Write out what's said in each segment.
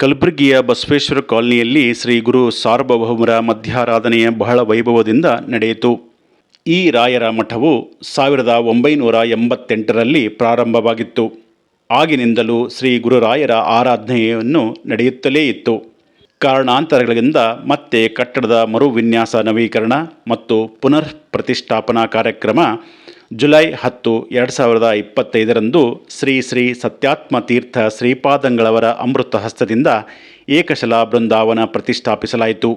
ಕಲಬುರಗಿಯ ಬಸವೇಶ್ವರ ಕಾಲನಿಯಲ್ಲಿ ಶ್ರೀ ಗುರು ಸಾರ್ವಭೌಮರ ಮಧ್ಯಾರಾಧನೆಯ ಬಹಳ ವೈಭವದಿಂದ ನಡೆಯಿತು. ಈ ರಾಯರ ಮಠವು ಸಾವಿರದ ಒಂಬೈನೂರ ಎಂಬತ್ತೆಂಟರಲ್ಲಿ ಪ್ರಾರಂಭವಾಗಿತ್ತು. ಆಗಿನಿಂದಲೂ ಶ್ರೀ ಗುರುರಾಯರ ಆರಾಧನೆಯನ್ನು ನಡೆಯುತ್ತಲೇ ಇತ್ತು. ಕಾರಣಾಂತರಗಳಿಂದ ಮತ್ತೆ ಕಟ್ಟಡದ ಮರುವಿನ್ಯಾಸ ನವೀಕರಣ ಮತ್ತು ಪುನರ್ ಪ್ರತಿಷ್ಠಾಪನಾ ಕಾರ್ಯಕ್ರಮ ಜುಲೈ ಹತ್ತು, ಎರಡು ಸಾವಿರದ ಇಪ್ಪತ್ತೈದರಂದು ಶ್ರೀ ಶ್ರೀ ಸತ್ಯಾತ್ಮ ತೀರ್ಥ ಶ್ರೀಪಾದಂಗಳವರ ಅಮೃತ ಹಸ್ತದಿಂದ ಏಕಶಲಾ ಬೃಂದಾವನ ಪ್ರತಿಷ್ಠಾಪಿಸಲಾಯಿತು.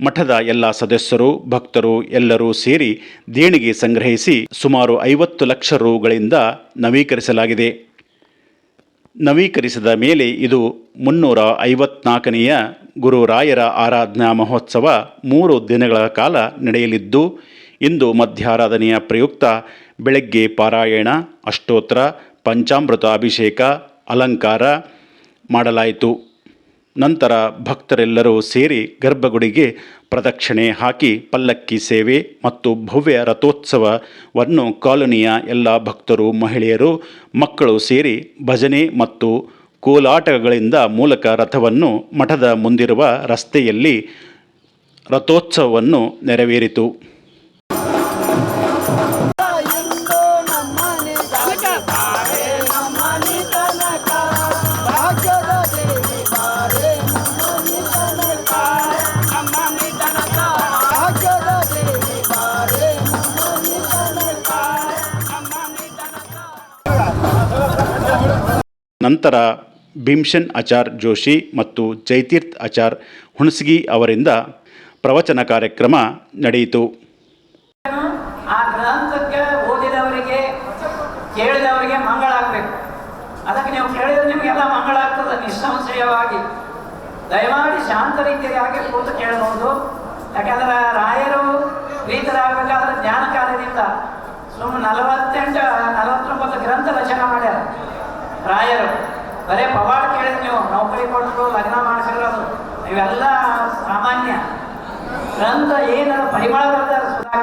ಮಠದ ಎಲ್ಲ ಸದಸ್ಯರು, ಭಕ್ತರು ಎಲ್ಲರೂ ಸೇರಿ ದೇಣಿಗೆ ಸಂಗ್ರಹಿಸಿ ಸುಮಾರು ಐವತ್ತು ಲಕ್ಷ ರುಗಳಿಂದ ನವೀಕರಿಸಲಾಗಿದೆ. ನವೀಕರಿಸಿದ ಮೇಲೆ ಇದು ಮುನ್ನೂರ ಐವತ್ನಾಲ್ಕನೆಯ ಗುರುರಾಯರ ಆರಾಧನಾ ಮಹೋತ್ಸವ ಮೂರು ದಿನಗಳ ಕಾಲ ನಡೆಯಲಿದ್ದು ಇಂದು ಮಧ್ಯಾರಾಧನೆಯ ಪ್ರಯುಕ್ತ ಬೆಳಗ್ಗೆ ಪಾರಾಯಣ, ಅಷ್ಟೋತ್ರ, ಪಂಚಾಮೃತ ಅಭಿಷೇಕ, ಅಲಂಕಾರ ಮಾಡಲಾಯಿತು. ನಂತರ ಭಕ್ತರೆಲ್ಲರೂ ಸೇರಿ ಗರ್ಭಗುಡಿಗೆ ಪ್ರದಕ್ಷಿಣೆ ಹಾಕಿ ಪಲ್ಲಕ್ಕಿ ಸೇವೆ ಮತ್ತು ಭವ್ಯ ರಥೋತ್ಸವವನ್ನು ಕಾಲೋನಿಯ ಎಲ್ಲ ಭಕ್ತರು, ಮಹಿಳೆಯರು, ಮಕ್ಕಳು ಸೇರಿ ಭಜನೆ ಮತ್ತು ಕೋಲಾಟಗಳಿಂದ ಮೂಲಕ ರಥವನ್ನು ಮಠದ ಮುಂದಿರುವ ರಸ್ತೆಯಲ್ಲಿ ರಥೋತ್ಸವವನ್ನು ನೆರವೇರಿತು. ನಂತರ ಭೀಮ್ಸೆನ್ ಆಚಾರ್ ಜೋಶಿ ಮತ್ತು ಜೈತೀರ್ಥ್ ಆಚಾರ್ ಹುಣಸಗಿ ಅವರಿಂದ ಪ್ರವಚನ ಕಾರ್ಯಕ್ರಮ ನಡೆಯಿತು. ಆ ಗ್ರಂಥಕ್ಕೆ ಓದಿದವರಿಗೆ, ಕೇಳಿದವರಿಗೆ ಮಂಗಳ ಆಗಬೇಕು. ಅದಕ್ಕೆ ನೀವು ಕೇಳಿದ್ರೆ ನಿಮಗೆಲ್ಲ ಮಂಗಳ ಆಗ್ತದೆ, ನಿಸ್ಸಂಶಯವಾಗಿ. ದಯಮಾಡಿ ಶಾಂತ ರೀತಿಯಾಗಿ ಕೂತು ಕೇಳಬಹುದು. ಯಾಕಂದ್ರೆ ರಾಯರು ಪ್ರೀತರಾಗಬೇಕಾದ್ರೆ ಜ್ಞಾನ ಕಾರ್ಯದಿಂದ ಸುಮ್ಮನೆ ನಲವತ್ತೆಂಟು, ನಲವತ್ತೊಂಬತ್ತು ಗ್ರಂಥ ರಚನೆ ಮಾಡ್ಯಾರ. ರಾಯರು. ಬರೇ ಪವಾಡ ಕೇಳಿದ್ ನೀವು, ನೌಕರಿ ಕೊಟ್ಟರು ಲಗ್ನ ಮಾಡಿಸಿರೋದು. ಇವೆಲ್ಲ ಸಾಮಾನ್ಯ. ಗ್ರಂಥ ಏನದ ಪರಿಮಳ ಬರ್ತಾರೆ ಸುಧಾ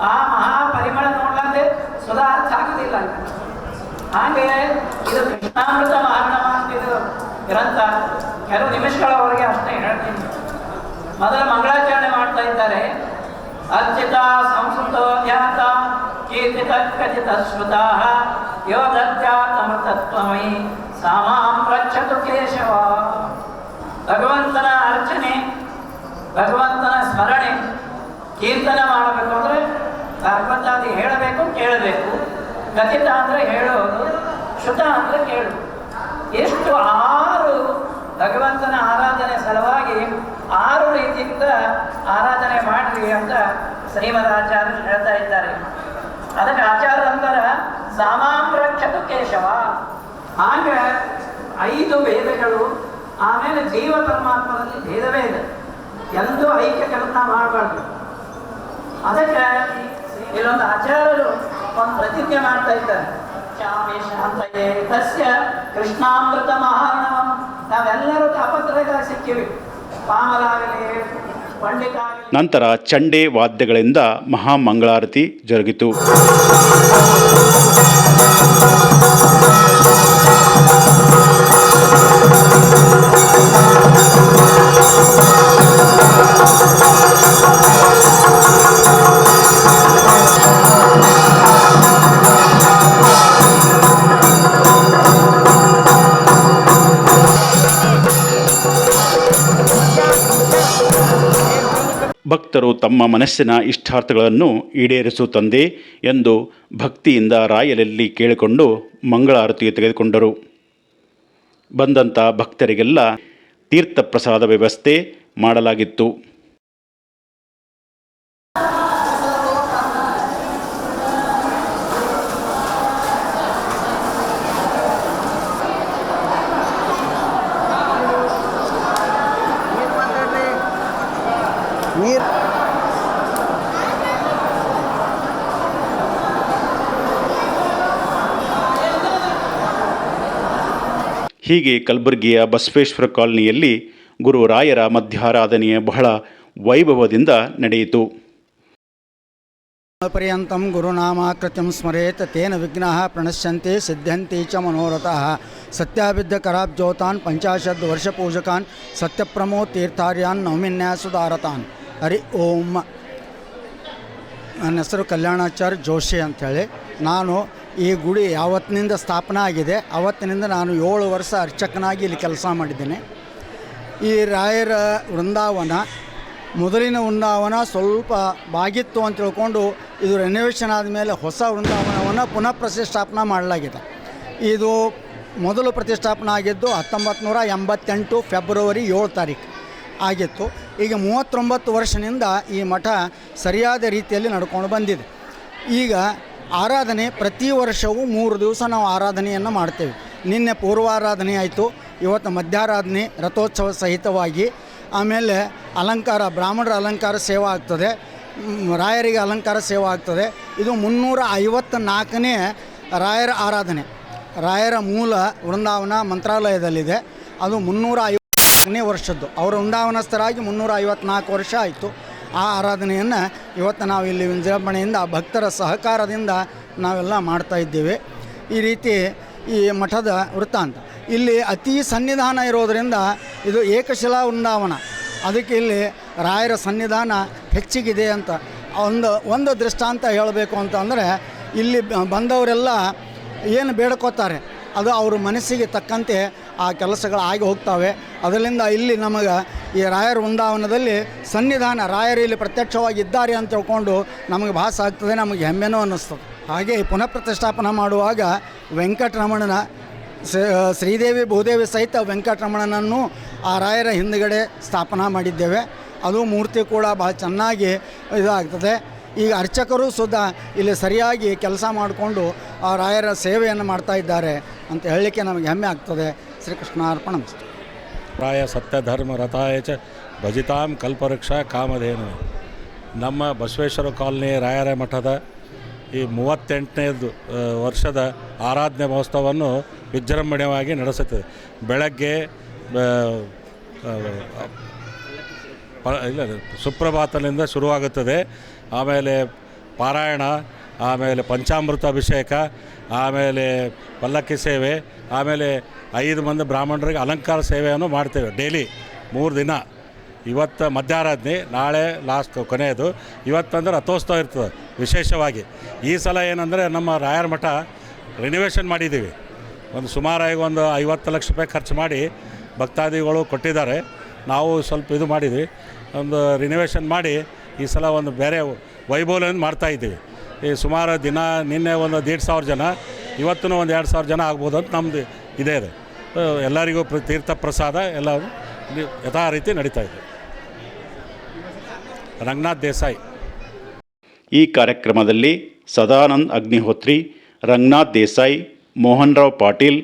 ಆ ಮಹಾ ಪರಿಮಳ ನೋಡ್ಲಂತೆ ಸುಧಾ ಆಗುದಿಲ್ಲ. ಹಾಗೆ ಇದು ಕೃಷ್ಣಾಮೃತ ಮಹಾರಣಮ ಅಂತ ಇದು ಗ್ರಂಥ. ಕೆಲವು ನಿಮಿಷಗಳವರೆಗೆ ಅಷ್ಟೇ ಹೇಳ್ತೀನಿ. ಮೊದಲ ಮಂಗಳಾಚರಣೆ ಮಾಡ್ತಾ ಇದ್ದಾರೆ. ಅರ್ಚಿತ ಸಂಸ್ಕೃತ ಧ್ಯಾತ ಕೀರ್ತಿತ ಕಥಿತ ಶ್ರುತ ಯೋಗತ್ಯಾತಮೃತತ್ವಮಯಿ ಸಾಮಾಂ ರಕ್ಷತು ಕೇಶವ ಭಗವಂತನ ಅರ್ಚನೆ, ಭಗವಂತನ ಸ್ಮರಣೆ, ಕೀರ್ತನ ಮಾಡಬೇಕು ಅಂದರೆ ಭಾಗವತಾದಿ ಹೇಳಬೇಕು, ಕೇಳಬೇಕು. ಕಥಿತ ಅಂದರೆ ಹೇಳೋದು ಶುದ್ಧ ಅಂದರೆ ಕೇಳು. ಎಷ್ಟು ಆರು ಭಗವಂತನ ಆರಾಧನೆ ಸಲುವಾಗಿ ಆರು ರೀತಿಯಿಂದ ಆರಾಧನೆ ಮಾಡ್ರಿ ಅಂತ ಶ್ರೀಮದ್ ಆಚಾರ್ಯರು ಹೇಳ್ತಾ ಇದ್ದಾರೆ. ಅದಕ್ಕೆ ಆಚಾರ್ಯ ಅಂತಾರ ಸಾಮಾಮ್ರಕ್ಷತು ಕೇಶವ ಆಗ ಐದು ವೇದಗಳು, ಆಮೇಲೆ ಜೀವ ಪರಮಾತ್ಮದಲ್ಲಿ ಭೇದವೇ ಇದೆ ಐಕ್ಯ ಕೆಲಸ ಮಾಡಬಾರ್ದು. ಅದಕ್ಕೆ ಇಲ್ಲೊಂದು ಆಚಾರ್ಯರು ಒಂದು ಪ್ರತಿಜ್ಞೆ ಮಾಡ್ತಾ ಇದ್ದಾರೆ. ತಸ್ಯ ಕೃಷ್ಣಾಮೃತ ಮಹಾರ್ಣವಂ, ನಾವೆಲ್ಲರೂ ತಾಪತ್ರಯದಾಗ ಸಿಕ್ಕಿವಿ. ಪಾಮರಾಗಲಿ ಪಂಡಿತ ನಂತರ ಚಂಡೆ ವಾದ್ಯಗಳಿಂದ ಮಹಾಮಂಗಳಾರತಿ ಜರುಗಿತು. ಭಕ್ತರು ತಮ್ಮ ಮನಸ್ಸಿನ ಇಷ್ಟಾರ್ಥಗಳನ್ನು ಈಡೇರಿಸು ತಂದೆ ಎಂದು ಭಕ್ತಿಯಿಂದ ರಾಯಲಲ್ಲಿ ಕೇಳಿಕೊಂಡು ಮಂಗಳಾರತಿ ತೆಗೆದುಕೊಂಡರು. ಬಂದಂಥ ಭಕ್ತರಿಗೆಲ್ಲ ತೀರ್ಥ ಪ್ರಸಾದ ವ್ಯವಸ್ಥೆ ಮಾಡಲಾಗಿತ್ತು. ಹೀಗೆ ಕಲಬುರಗಿಯ ಬಸವೇಶ್ವರ ಕಾಲೋನಿಯಲ್ಲಿ ಗುರುರಾಯರ ಮಧ್ಯಾರಾಧನೆಯ ಬಹಳ ವೈಭವದಿಂದ ನಡೆಯಿತು. ಪರ್ಯಂತಂ ಗುರುನಾಮಕೃತಿ ಸ್ಮರೆತ್ ತೇನ ವಿಘ್ನ ಪ್ರಣಶ್ಯಂತೆ ಸಿದ್ಧಂತೆ ಚ ಮನೋರಥ ಮನೋರಥಃ ಸತ್ಯಾಭಿದ್ಧಕರಾಬ್ಜೋತಾನ್ ಪಂಚಾಶದ್ ವರ್ಷಪೂಜಕಾನ್ ಸತ್ಯಪ್ರಮೋ ತೀರ್ಥಾರ್ಯಾನ್ ನವಮಿನ್ಯಾಸುಧಾರತಾನ್ ಹರಿ ಓಂ. ನನ್ನ ಹೆಸರು ಕಲ್ಯಾಣಾಚಾರ್ಯ ಜೋಶಿ ಅಂಥೇಳಿ ನಾನು ಈ ಗುಡಿ ಯಾವತ್ತಿನಿಂದ ಸ್ಥಾಪನೆ ಆಗಿದೆ, ಅವತ್ತಿನಿಂದ ನಾನು ಏಳು ವರ್ಷ ಅರ್ಚಕನಾಗಿ ಇಲ್ಲಿ ಕೆಲಸ ಮಾಡಿದ್ದೇನೆ. ಈ ರಾಯರ ವೃಂದಾವನ, ಮೊದಲಿನ ವೃಂದಾವನ ಸ್ವಲ್ಪ ಬಾಗಿತ್ತು ಅಂತ ತಿಳ್ಕೊಂಡು ಇದು ರೆನೋವೇಷನ್ ಆದಮೇಲೆ ಹೊಸ ವೃಂದಾವನವನ್ನು ಪುನಃ ಪ್ರತಿಷ್ಠಾಪನೆ ಮಾಡಲಾಗಿದೆ. ಇದು ಮೊದಲು ಪ್ರತಿಷ್ಠಾಪನೆ ಆಗಿದ್ದು ಹತ್ತೊಂಬತ್ತು ನೂರ ಎಂಬತ್ತೆಂಟು ಫೆಬ್ರವರಿ ಏಳು ತಾರೀಕು ಆಗಿತ್ತು. ಈಗ ಮೂವತ್ತೊಂಬತ್ತು ವರ್ಷದಿಂದ ಈ ಮಠ ಸರಿಯಾದ ರೀತಿಯಲ್ಲಿ ನಡ್ಕೊಂಡು ಬಂದಿದೆ. ಈಗ ಆರಾಧನೆ ಪ್ರತಿ ವರ್ಷವೂ ಮೂರು ದಿವಸ ನಾವು ಆರಾಧನೆಯನ್ನು ಮಾಡ್ತೇವೆ. ನಿನ್ನೆ ಪೂರ್ವಾರಾಧನೆ ಆಯಿತು, ಇವತ್ತು ಮಧ್ಯಾರಾಧನೆ ರಥೋತ್ಸವ ಸಹಿತವಾಗಿ. ಆಮೇಲೆ ಅಲಂಕಾರ, ಬ್ರಾಹ್ಮಣರ ಅಲಂಕಾರ ಸೇವಾ ಆಗ್ತದೆ ರಾಯರಿಗೆ ಅಲಂಕಾರ ಸೇವಾ ಆಗ್ತದೆ. ಇದು ಮುನ್ನೂರ ಐವತ್ತ ನಾಲ್ಕನೇ ರಾಯರ ಆರಾಧನೆ. ರಾಯರ ಮೂಲ ವೃಂದಾವನ ಮಂತ್ರಾಲಯದಲ್ಲಿದೆ. ಅದು ಮುನ್ನೂರ ಐವತ್ತನೇ ವರ್ಷದ್ದು. ಅವರ ವೃಂದಾವನಸ್ಥರಾಗಿ ಮುನ್ನೂರ ಐವತ್ನಾಲ್ಕು ವರ್ಷ ಆಯಿತು. ಆ ಆರಾಧನೆಯನ್ನು ಇವತ್ತು ನಾವು ಇಲ್ಲಿ ವಿಜೃಂಭಣೆಯಿಂದ ಭಕ್ತರ ಸಹಕಾರದಿಂದ ನಾವೆಲ್ಲ ಮಾಡ್ತಾ ಇದ್ದೇವೆ. ಈ ರೀತಿ ಈ ಮಠದ ವೃತ್ತಾಂತ ಇಲ್ಲಿ ಅತಿ ಸನ್ನಿಧಾನ ಇರೋದರಿಂದ ಇದು ಏಕಶಿಲಾ ವೃಂದಾವನ. ಅದಕ್ಕೆ ಇಲ್ಲಿ ರಾಯರ ಸನ್ನಿಧಾನ ಹೆಚ್ಚಿಗಿದೆ ಅಂತ ಒಂದು ಒಂದು ದೃಷ್ಟಾಂತ ಹೇಳಬೇಕು ಅಂತ ಅಂದರೆ ಇಲ್ಲಿ ಬಂದವರೆಲ್ಲ ಏನು ಬೇಡ್ಕೋತಾರೆ, ಅದು ಅವ್ರ ಮನಸ್ಸಿಗೆ ತಕ್ಕಂತೆ ಆ ಕೆಲಸಗಳು ಆಗಿ ಹೋಗ್ತವೆ. ಅದರಿಂದ ಇಲ್ಲಿ ನಮಗೆ ಈ ರಾಯರ ವೃಂದಾವನದಲ್ಲಿ ಸನ್ನಿಧಾನ ರಾಯರು ಇಲ್ಲಿ ಪ್ರತ್ಯಕ್ಷವಾಗಿ ಇದ್ದಾರೆ ಅಂತ ತಿಳ್ಕೊಂಡು ನಮಗೆ ಭಾಸ ಆಗ್ತದೆ, ನಮಗೆ ಹೆಮ್ಮೆನೂ ಅನ್ನಿಸ್ತದೆ. ಹಾಗೆ ಪುನಃ ಪ್ರತಿಷ್ಠಾಪನೆ ಮಾಡುವಾಗ ವೆಂಕಟರಮಣನ ಶ್ರೀದೇವಿ ಭೂದೇವಿ ಸಹಿತ ವೆಂಕಟರಮಣನನ್ನು ಆ ರಾಯರ ಹಿಂದುಗಡೆ ಸ್ಥಾಪನಾ ಮಾಡಿದ್ದೇವೆ. ಅದು ಮೂರ್ತಿ ಕೂಡ ಭಾಳ ಚೆನ್ನಾಗಿ ಇದಾಗ್ತದೆ. ಈಗ ಅರ್ಚಕರು ಸುದ ಇಲ್ಲಿ ಸರಿಯಾಗಿ ಕೆಲಸ ಮಾಡಿಕೊಂಡು ಆ ರಾಯರ ಸೇವೆಯನ್ನು ಮಾಡ್ತಾ ಇದ್ದಾರೆ ಅಂತ ಹೇಳಲಿಕ್ಕೆ ನಮಗೆ ಹೆಮ್ಮೆ ಆಗ್ತದೆ. ಶ್ರೀಕೃಷ್ಣಾರ್ಪಣ. ಪ್ರಾಯ ಸತ್ಯಧರ್ಮ, ರಥಾಯ ಚ ಭಜಿತಾಂ ಕಲ್ಪವೃಕ್ಷ ಕಾಮಧೇನು. ನಮ್ಮ ಬಸವೇಶ್ವರ ಕಾಲೋನಿ ರಾಯರ ಮಠದ ಈ ಮೂವತ್ತೆಂಟನೇದು ವರ್ಷದ ಆರಾಧನೆ ಮಹೋತ್ಸವವನ್ನು ವಿಜೃಂಭಣೆಯವಾಗಿ ನಡೆಸುತ್ತದೆ ಬೆಳಗ್ಗೆ ಇಲ್ಲ ಸುಪ್ರಭಾತನಿಂದ ಶುರುವಾಗುತ್ತದೆ. ಆಮೇಲೆ ಪಾರಾಯಣ ಆಮೇಲೆ ಪಂಚಾಮೃತ ಅಭಿಷೇಕ ಆಮೇಲೆ ಪಲ್ಲಕ್ಕಿ ಸೇವೆ, ಆಮೇಲೆ ಐದು ಮಂದಿ ಬ್ರಾಹ್ಮಣರಿಗೆ ಅಲಂಕಾರ ಸೇವೆಯನ್ನು ಮಾಡ್ತೇವೆ ಡೈಲಿ ಮೂರು ದಿನ. ಇವತ್ತು ಮಧ್ಯಾರಾಧನೆ ನಾಳೆ ಲಾಸ್ಟ್ ಕೊನೆಯದು. ಇವತ್ತಂದ್ರೆ ರಥೋತ್ಸವ ಇರ್ತದೆ ವಿಶೇಷವಾಗಿ. ಈ ಸಲ ಏನಂದರೆ ನಮ್ಮ ರಾಯರ ಮಠ ರಿನಿವೇಷನ್ ಮಾಡಿದ್ದೀವಿ. ಒಂದು ಸುಮಾರಾಗಿ ಒಂದು ಐವತ್ತು ಲಕ್ಷ ರೂಪಾಯಿ ಖರ್ಚು ಮಾಡಿ ಭಕ್ತಾದಿಗಳು ಕೊಟ್ಟಿದ್ದಾರೆ. ನಾವು ಸ್ವಲ್ಪ ಇದು ಮಾಡಿದ್ವಿ. ಒಂದು ರಿನಿವೇಷನ್ ಮಾಡಿ ಈ ಸಲ ಒಂದು ಬೇರೆ ವೈಭವನ ಮಾಡ್ತಾ ಇದ್ದೀವಿ. ಈ ಸುಮಾರು ದಿನ, ನಿನ್ನೆ ಒಂದು ದೇಡ್ ಸಾವಿರ ಜನ ಇವತ್ತೂ ಒಂದು ಎರಡು ಸಾವಿರ ಜನ ಆಗ್ಬೋದು ಅಂತ ನಮ್ಮದು ಇದೇ ಇದೆ. ಎಲ್ಲರಿಗೂ ತೀರ್ಥ ಪ್ರಸಾದ ಎಲ್ಲ ಯಥಾ ರೀತಿ ನಡೀತಾ ಇದೆ. ರಂಗನಾಥ್ ದೇಸಾಯಿ. ಈ ಕಾರ್ಯಕ್ರಮದಲ್ಲಿ ಸದಾನಂದ್ ಅಗ್ನಿಹೋತ್ರಿ, ರಂಗನಾಥ್ ದೇಸಾಯಿ ಮೋಹನ್ ರಾವ್ ಪಾಟೀಲ್,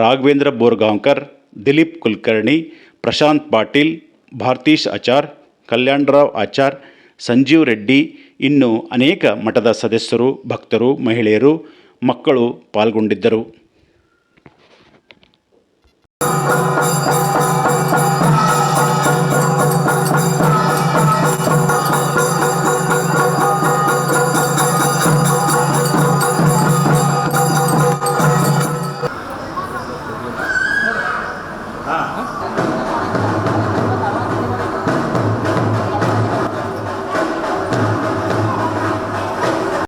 ರಾಘವೇಂದ್ರ ಬೋರ್ಗಾಂವ್ಕರ್, ದಿಲೀಪ್ ಕುಲಕರ್ಣಿ, ಪ್ರಶಾಂತ್ ಪಾಟೀಲ್, ಭಾರತೀಶ್ ಆಚಾರ್ ಕಲ್ಯಾಣರಾವ್ ಆಚಾರ್, ಸಂಜೀವ್ ರೆಡ್ಡಿ ಇನ್ನು ಅನೇಕ ಮಠದ ಸದಸ್ಯರು ಭಕ್ತರು ಮಹಿಳೆಯರು ಮಕ್ಕಳು ಪಾಲ್ಗೊಂಡಿದ್ದರು.